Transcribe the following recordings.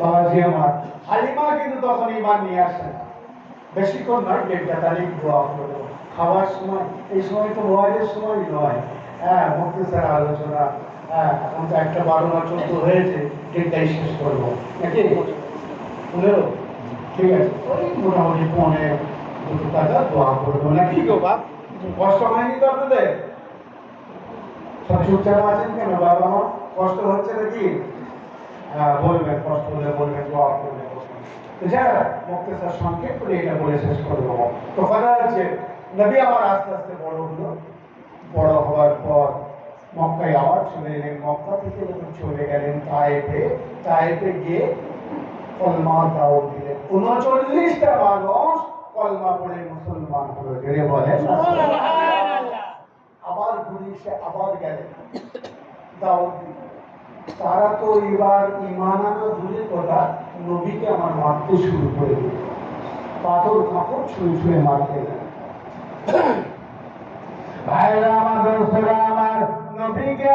বাবাজি আমার। হালিমা কিন্তু তখন ইমান নিয়ে আসে না। বেশিক্ষণ নয় দেড়টা তারিখ দোয়া করব খাওয়ার সময় এই সময় তো ওয়াজের সময় নয়। হ্যাঁ মুক্তিসার আলোচনা। হ্যাঁ এখন তো একটা বারো না চোদ্দ হয়েছে দেড়টাই শেষ করব। নাকি? পনেরো ঠিক আছে। ওই মোটামুটি পৌনে দুটো টাকা দোয়া করব নাকি? গো বাপ? কষ্ট হয়নি তো আপনাদের? সব চুপচাপ আছেন কেন? বাবা মা কষ্ট হচ্ছে নাকি? বলবেন কষ্ট হলে বলবেন দোয়া করলে বলবেন তো যা মুক্তেশ্বর সংক্ষেপ করে এটা বলে শেষ করে দেবো। তো কথা হচ্ছে নবী আমার আস্তে আস্তে বড় হলো। বড় হওয়ার পর মক্কায় আবার চলে এলেন। মক্কা থেকে যখন চলে গেলেন তায়েফে তায়েফে গিয়ে কলমা দাও দিলেন। উনচল্লিশটা মানুষ কলমা পড়ে মুসলমান হলো। জেনে বলেন। আবার ঘুরে এসে আবার গেলেন। দিলেন। তারা তো এবার ইমান আনা দূরের কথা নবীকে আমার মারতে শুরু করে দিল। পাথর কাপড় ছুঁয়ে ছুঁয়ে মারতে গেল। ভাইরা আমার দোস্তরা আমার নবীকে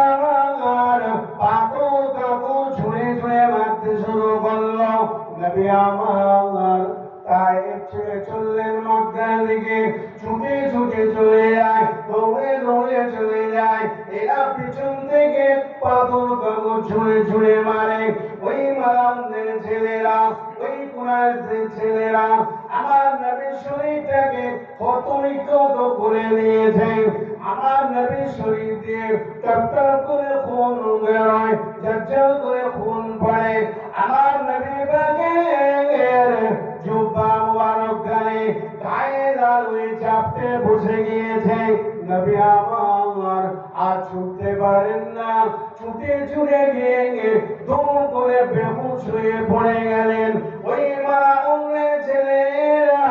ছুঁড়ে ছুঁড়ে মারে। ওই মালামদের ছেলেরা, ওই কুরাইশদের ছেলেরা আমার নবীর শরীরটাকে ক্ষতবিক্ষত করে নিয়েছে। আমার নবীর শরীর দিয়ে টপটপ করে খুন বেরোয় ঝরঝর করে খুন পারেন না, ছুটে ছুটে গিয়ে দৌড় করে বেহুশ হয়ে পড়ে গেলেন। ওই মারা উমরের ছেলেরা,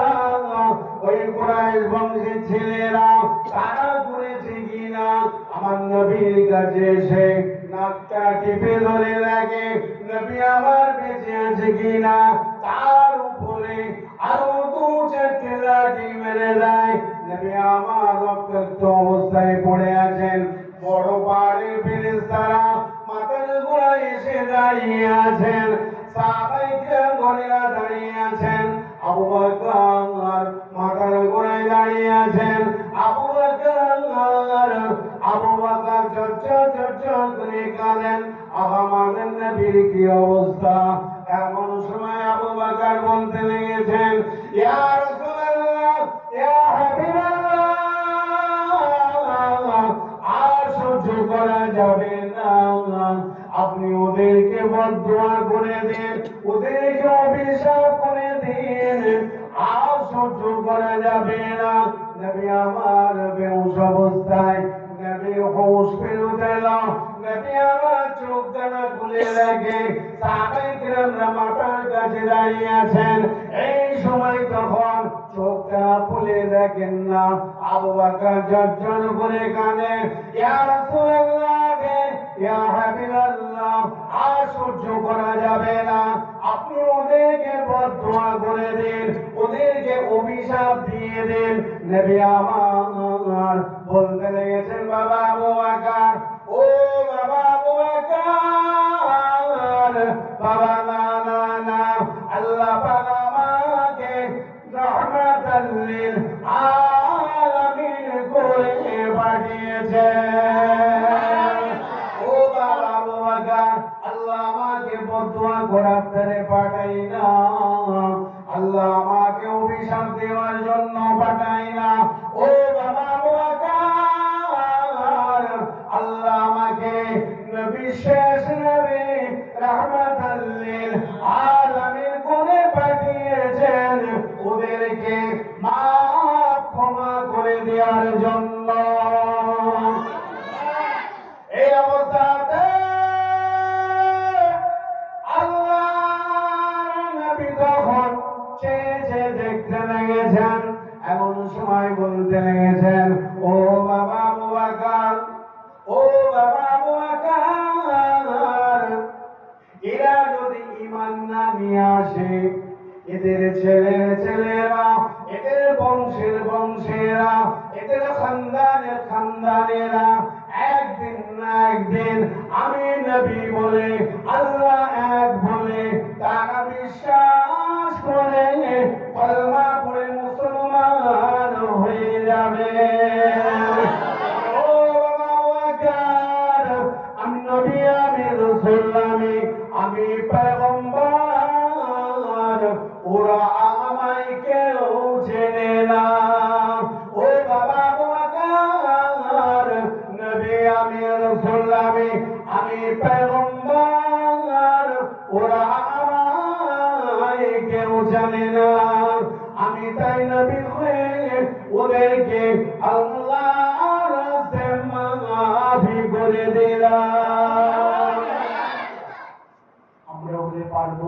ওই কুরাইশ বংশের ছেলেরা, তারা করেছে কিনা আমার নবীর কাছে এসে নাকটা টিপে ধরে লাগে, নবী, আমার বেঁচে আছে কিনা তার উপরে আরও দু চারটে লাঠি মেরে দেয়। নবী, আমার রক্তাক্ত অবস্থায় পড়ে আছেন। বড় পাহাড়ের ফেরেশতারা মাথার গোড়ায় এসে দাঁড়িয়ে আছেন, সাহাবাই ঘরেরা দাঁড়িয়ে আছেন, আবু বকর মাথার গোড়ায় দাঁড়িয়ে আছেন, আবু বকর আবু বকর চর্চর চর্চর করে কাঁদেন আমাদের নবীর কি অবস্থা? এমন করা যাবে না। নবী আমার বেউস অবস্থায়, নবী হুঁশ ফেরত এলো নবী আমার চোখ দানা খুলে রাখে সাহাবাই কিরামরা মাথার কাছে দাঁড়িয়ে আছেন। এই সময় তখন চোখটা খুলে দেখেন না। আবু বকর জর্জর করে কাঁদে, ইয়া রাসূলুল্লাহ ইয়া হাবিবাল্লাহ সহ্য করা যাবে না। আপনি ওদেরকে বদুয়া করে দেন, ওদেরকে অভিশাপ দিয়ে দেন। নেবে আমার বলতে লেগেছেন, বাবা আবু আকার ও নবী এদের ছেলের ছেলেরা এদের বংশের বংশেরা, এদের খানদানের খানদানেরা। একদিন না একদিন আমি নবী বলে কেউ জানে না। আমি তাই নবী হয়ে ওদেরকে মাফি করে দিলাম। আমরা ওদের পারব।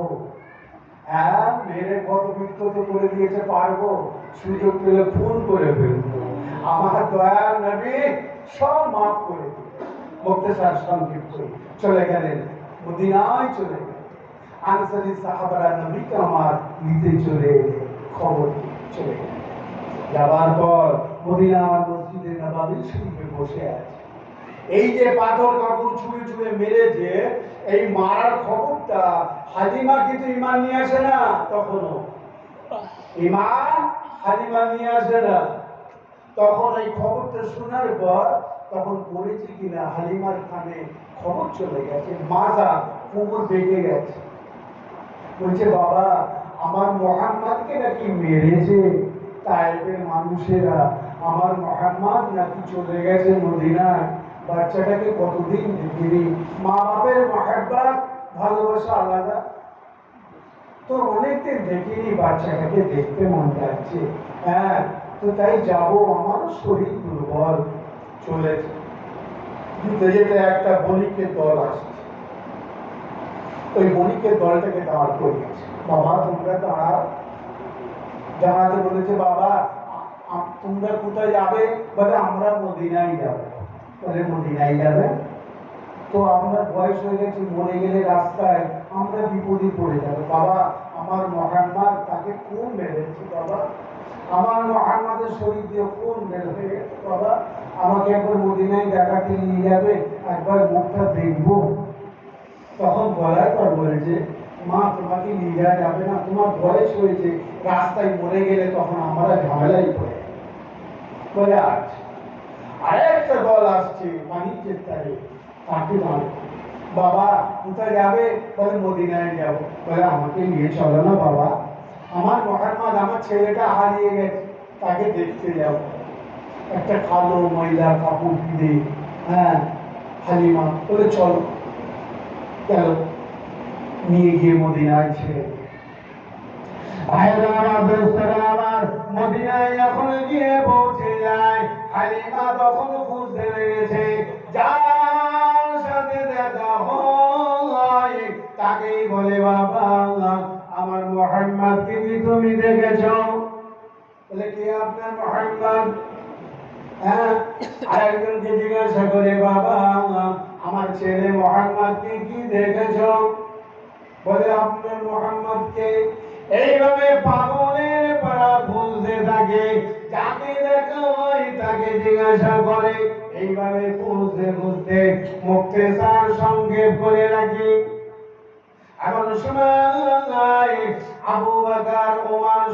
হ্যাঁ মেরে কত করে দিয়েছে, পারব। সুযোগ পেলে ফোন করে ফেলব। আমার নবী সব মাফ করে দিল মুক্তেসার সংক্ষিপ্ত চলে গেলেন। মদিনায় চলে গেলেন। আনসারি সাহাবারা নবীকে আমার নিতে চলে, খবর চলে যাবার পর মদিনার মসজিদে নবাবী শরীফে বসে আছে। এই যে পাথর কাপড় ছুঁড়ে ছুঁড়ে মেরেছে, এই মারার খবরটা হাজিমা কিন্তু ইমান নিয়ে আসে না তখনও? ইমান হাজিমা নিয়ে আসে না। তখন এই খবরটা শোনার পর তখন পড়েছে কিনা হালিমার খানে খবর চলে গেছে, মাজা কোমর বেঁকে গেছে। বলছে বাবা, আমার মোহাম্মদকে নাকি মেরেছে। তাইপের মানুষেরা, আমার মোহাম্মদ নাকি চলে গেছে মদিনায়। বাচ্চাটাকে কতদিন দেখিনি? মা বাপের মহাব্বাত, ভালোবাসা আলাদা। তো অনেকদিন দেখিনি বাচ্চাটাকে দেখতে, মন যাচ্ছে। হ্যাঁ তো তাই যাব, আমার শরীর দুর্বল। চলেছে। যেতে যেতে একটা বণিকের দল আসছে। ওই বণিকের দলটাকে দাঁড় করিয়েছে। বাবা, তোমরা দাঁড়াও। দাঁড়াতে বলেছে, বাবা তোমরা কোথায় যাবে? বলে, আমরা মদিনায় যাব। বলে, মদিনায় যাবে? তো আপনার বয়স হয়ে গেছে, মরে গেলে রাস্তায় আমরা বিপদে পড়ে যাব। বাবা, আমার মহান্মাদ তাকে খুন মেরেছে বাবা? আমার মহান্মাদের শরীর দিয়ে খুন গেছে বাবা? আমাকে একবার মদিনায় দেখাতে নিয়ে যাবে, একবার মুখটা তখন বলার পর বলেছে মা, তোমাকে নিয়ে যাওয়া যাবে না, তোমার বয়স হয়েছে, রাস্তায় মরে গেলে তখন আমরা ঝামেলাই পড়ে। বলে আচ্ছা। আরেকটা দল আসছে বাণিজ্যের তারে তাকে দাঁড় বাবা, কোথায় যাবে? বলে, মদিনায় যাব। বলে, আমাকে নিয়ে চলো না বাবা, আমার মোহাম্মদ আমার ছেলেটা হারিয়ে গেছে, তাকে দেখতে যাব একটা কালো ময়লা কাপড় কিনে হ্যাঁ হালিমা, বলে, চলো। নিয়ে গিয়ে মদিনায় ছেড়ে আমার বলে, বাবা আমার মোহাম্মদকে কি তুমি দেখেছ? বলে, কে আপনার মোহাম্মদ? হ্যাঁ আরেকজনকে জিজ্ঞাসা করে, বাবা আমার ছেলে মোহাম্মদকে কি দেখেছ? বলে, আপনার মোহাম্মদকে এইভাবে পাগলের পাড়া বুঝতে থাকে, যাকে দেখা হয় তাকে জিজ্ঞাসা করে। এইভাবে বুঝতে বুঝতে মুক্তেসার সংক্ষেপ করে রাখি এখন সময় আবু বাকার ওমার